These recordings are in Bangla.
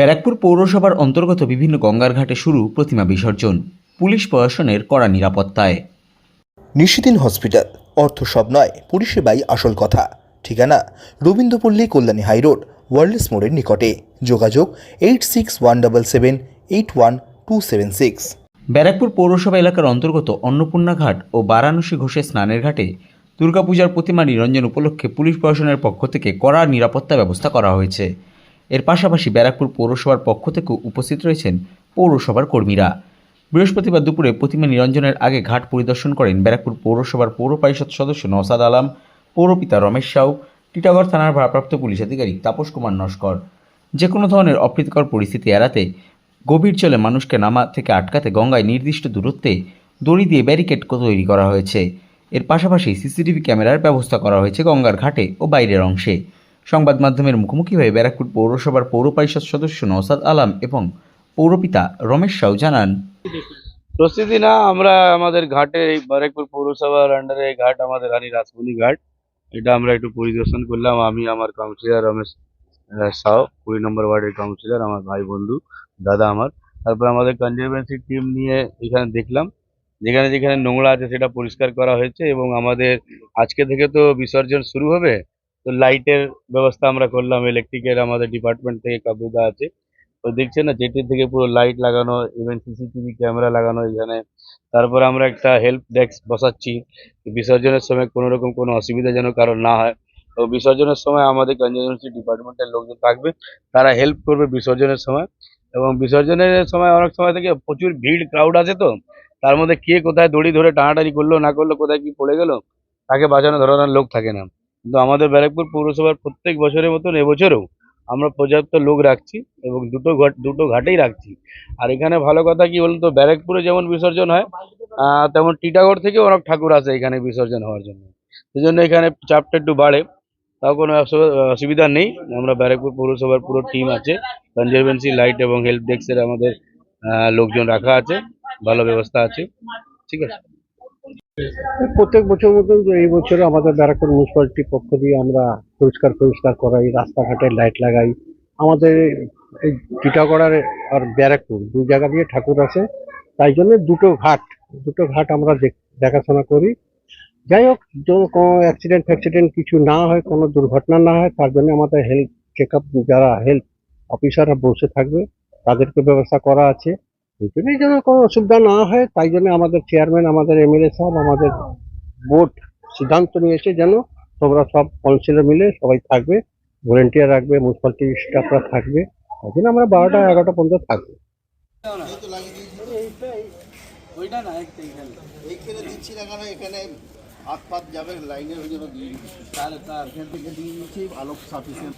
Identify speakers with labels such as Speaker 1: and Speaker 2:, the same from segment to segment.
Speaker 1: ব্যারাকপুর পৌরসভার অন্তর্গত বিভিন্ন গঙ্গার ঘাটে শুরু প্রতিমা বিসর্জন। পুলিশ প্রশাসনের কড়া নিরাপত্তায়।
Speaker 2: নিশিদিন হসপিটাল অর্থ সব নয় পরিষেবাই আসল কথা। ঠিকানা রবীন্দ্রপল্লী কল্যাণী হাইরোড ওয়ার্ল্ডস মোড়ের নিকটে। যোগাযোগ eight six one double seven eight one two seven six.
Speaker 1: Barrackpore পৌরসভা এলাকার অন্তর্গত অন্নপূর্ণা ঘাট ও বারাণসী ঘোষের স্নানের ঘাটে দুর্গাপূজার প্রতিমা নিরঞ্জন উপলক্ষে পুলিশ প্রশাসনের পক্ষ থেকে কড়া নিরাপত্তা ব্যবস্থা করা হয়েছে। এর পাশাপাশি ব্যারাকপুর পৌরসভার পক্ষ থেকেও উপস্থিত রয়েছেন পৌরসভার কর্মীরা। বৃহস্পতিবার দুপুরে প্রতিমা নিরঞ্জনের আগে ঘাট পরিদর্শন করেন ব্যারাকপুর পৌরসভার পৌর পরিষদ সদস্য নওসাদ আলাম, পৌরপিতা রমেশ সাউ, টিটাগড় থানার ভারপ্রাপ্ত পুলিশ আধিকারিক তাপস কুমার নস্কর। যে কোনো ধরনের অপ্রীতিকর পরিস্থিতি এড়াতে গভীর জলে মানুষকে নামা থেকে আটকাতে গঙ্গায় নির্দিষ্ট দূরত্বে দড়ি দিয়ে ব্যারিকেড তৈরি করা হয়েছে। এর পাশাপাশি সিসিটিভি ক্যামেরার ব্যবস্থা করা হয়েছে গঙ্গার ঘাটে ও বাইরের অংশে। সংবাদ মাধ্যমের মুখোমুখি হয়ে ব্যারাকপুর পৌরসভার পৌর পরিষদ সদস্য নওসাদ আলাম এবং পৌরপিতা রমেশ সাউ জানান,
Speaker 3: প্রস্তুতি না, আমরা আমাদের ঘাটে এই বারেকপুর পৌরসভার আন্ডারে ঘাট আমাদের রানী রাসমণি ঘাট। এটা আমরা একটু পরিদর্শন করলাম। আমি আমার কাউন্সিলর রমেশ সাউ, কুড়ি নম্বর ওয়ার্ডের কাউন্সিলর আমার ভাই বন্ধু, দাদা আমার। তারপর আমাদের কনজারভেন্সি টিম নিয়ে এখানে দেখলাম, যেখানে যেখানে নোংরা আছে সেটা পরিষ্কার করা হয়েছে এবং আমাদের আজকে থেকে তো বিসর্জন শুরু হবে। তো লাইটের ব্যবস্থা আমরা করলাম ইলেকট্রিকের আমাদের ডিপার্টমেন্ট থেকে কাবুদা আছে। তো দেখছেন না যেটি থেকে পুরো লাইট লাগানো ইভেন সিসিটিভি ক্যামেরা লাগানো এখানে। তারপর আমরা একটা হেল্প ডেস্ক বসাচ্ছি। বিসর্জনের সময় কোনো রকম কোনো অসুবিধা যেন কারণ না হয়। তো বিসর্জনের সময় আমাদের কনজারভেন্সি ডিপার্টমেন্টের লোকজন থাকবে, তারা হেল্প করবে বিসর্জনের সময়। এবং বিসর্জনের সময় অনেক সময় থেকে প্রচুর ভিড় ক্রাউড আছে তো। তার মধ্যে কে কোথায় দড়ি ধরে টানাটানি করল, না করল, কোথায় কি পড়ে গেল, তাকে বাঁচানো ধরানোর লোক থাকে না। কিন্তু আমাদের ব্যারাকপুর পৌরসভার প্রত্যেক বছরের মতন এবছরেও আমরা পর্যাপ্ত লোক রাখছি এবং দুটো ঘাট, দুটো ঘাটেই রাখছি। আর এখানে ভালো কথা কি বলুন তো, ব্যারাকপুরে যেমন বিসর্জন হয় তেমন টিটাগড় থেকেও অনেক ঠাকুর আসে এখানে বিসর্জন হওয়ার জন্য। সেই জন্য এখানে চাপটা একটু বাড়ে, তাও কোনো অসুবিধা নেই। আমরা ব্যারাকপুর পৌরসভার পুরো টিম আছে কনজারভেন্সি লাইট এবং হেল্প ডেস্কের আমাদের লোকজন রাখা আছে, ভালো ব্যবস্থা আছে। ঠিক আছে?
Speaker 4: প্রত্যেক বছর মতন এই বছর আমাদের ব্যারাকপুর মিউনিসিপালিটির পক্ষ দিয়ে আমরা পরিষ্কার পরিষ্কার করাই, রাস্তাঘাটে লাইট লাগাই। আমাদের এই টিটাগড়ার আর ব্যারাকপুর দুই জায়গা দিয়ে ঠাকুর আছে। তাই জন্য দুটো ঘাট দুটো ঘাট আমরা দেখ- দেখাশোনা করি। যাই হোক কোনো অ্যাক্সিডেন্ট ফ্যাক্সিডেন্ট কিছু না হয়, কোনো দুর্ঘটনা না হয়, তার জন্য আমাদের হেলথ চেক যারা হেলথ অফিসাররা বসে থাকবে, তাদেরকে ব্যবস্থা করা আছে। এই জন্যই যেন কোনো অসুবিধা না হয় তাই জন্য আমাদের চেয়ারম্যান আমাদের এমএলএ সাহেব আমাদের বোর্ড সিদ্ধান্ত নিয়েছে যেন তোমরা সব কাউন্সিলর মিলে সবাই থাকবে ভলেন্টিয়ার রাখবে মিউনিসিপালিটি স্টাফরা থাকবে। তাই জন্য আমরা বারোটা এগারোটা পর্যন্ত থাকব।
Speaker 5: দিচ্ছি না কারণ এখানে হাত পাত যাবে লাইনে ওই জন্য দিয়ে দিচ্ছি তাহলে তার এখান থেকে দিয়ে দিচ্ছি আলোক সাফিসিয়েন্ট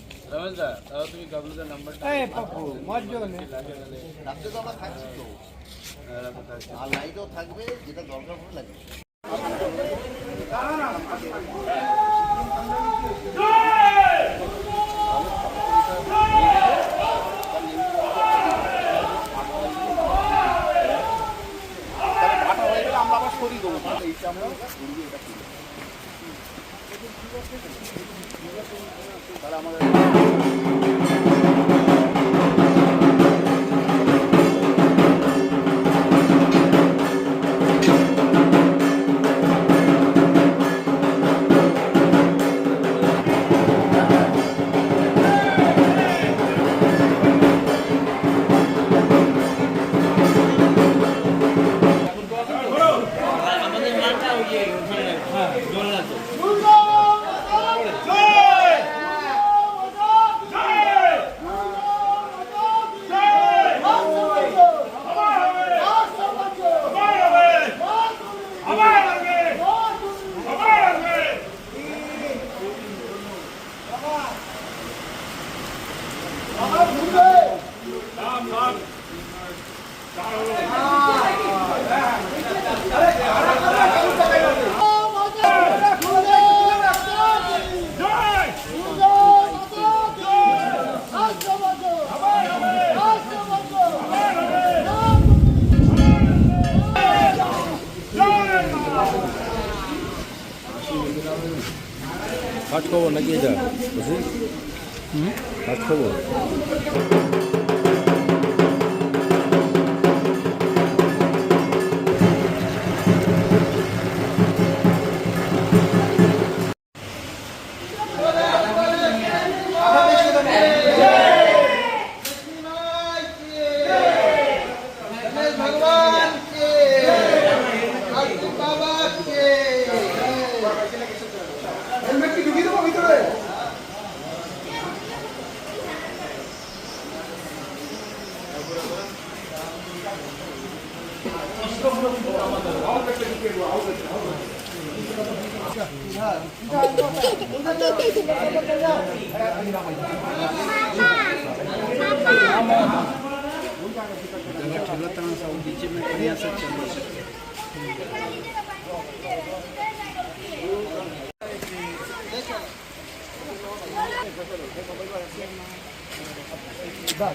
Speaker 5: রাত্রে তো আমরা থাকছি তো। আর লাইটও থাকবে যেটা দরকার পড়ে লাগবে ভাটা হয়ে গেলে আমরা আবার সরিয়ে দেবো তাহলে এইটা আমরা সরিয়ে এটা তাহলে আমাদের
Speaker 6: কাজ খবর নাকি এটা কাজ খবর 내가 전라땅 싸운 이쯤에 그랬었잖아.
Speaker 2: 자,